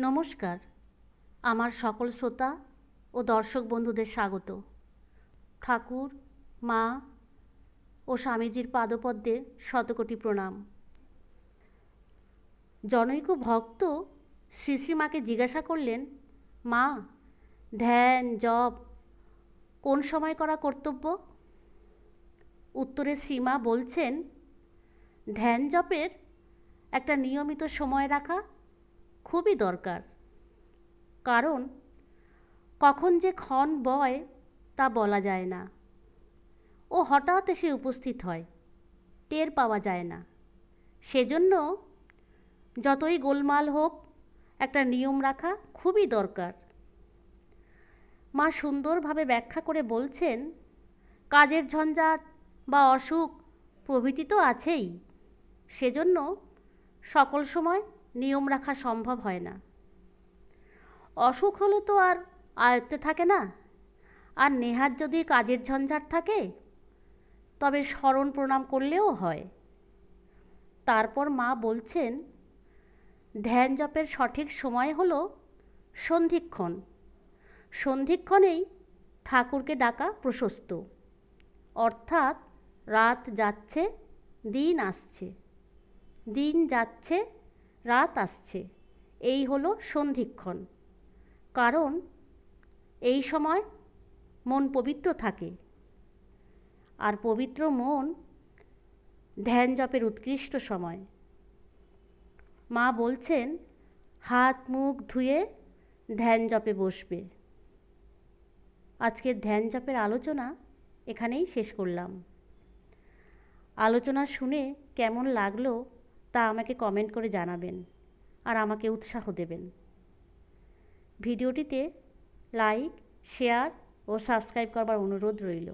নমস্কার। আমার সকল শ্রোতা ও দর্শক বন্ধুদের স্বাগত। ঠাকুর, মা ও স্বামীজির পাদপদ্মে শতকোটি প্রণাম। জনৈক ভক্ত শ্রী শ্রীমাকে জিজ্ঞাসা করলেন, মা, ধ্যান, জপ কোন সময় করা কর্তব্য? উত্তরে শ্রীমা বলছেন, ধ্যান, জপের একটা নিয়মিত সময় রাখা খুবই দরকার। কারণ, কখন যে ক্ষণ বয় তা বলা যায় না। ও হঠাৎ এসে উপস্থিত হয়, টের পাওয়া যায় না। সেজন্য যতই গোলমাল হোক, একটা নিয়ম রাখা খুবই দরকার। মা সুন্দরভাবে ব্যাখ্যা করে বলছেন, কাজের ঝঞ্ঝাট বা অসুখ প্রভৃতি তো আছেই। সেজন্য সকল সময় নিয়ম রাখা সম্ভব হয় না। অসুখ হলে তো আর আয়ত্তে থাকে না। আর নেহাত যদি কাজের ঝঞ্ঝাট থাকে, তবে স্মরণ প্রণাম করলেও হয়। তারপর মা বলছেন, ধ্যান জপের সঠিক সময় হল সন্ধিক্ষণ। সন্ধিক্ষণেই ঠাকুরকে ডাকা প্রশস্ত। অর্থাৎ রাত যাচ্ছে, দিন আসছে। দিন যাচ্ছে রাত আসছে। এই হলো সন্ধিক্ষণ। কারণ এই সময় মন পবিত্র থাকে। আর পবিত্র মন ধ্যান জপের উৎকৃষ্ট সময়। মা বলছেন, হাত মুখ ধুয়ে ধ্যান জপে বসবে। আজকের ধ্যান জপের আলোচনা এখানেই শেষ করলাম। আলোচনা শুনে কেমন লাগল তা আমাকে কমেন্ট করে জানাবেন আর আমাকে উৎসাহ দেবেন। ভিডিওটিতে লাইক শেয়ার ও সাবস্ক্রাইব করবার অনুরোধ রইল।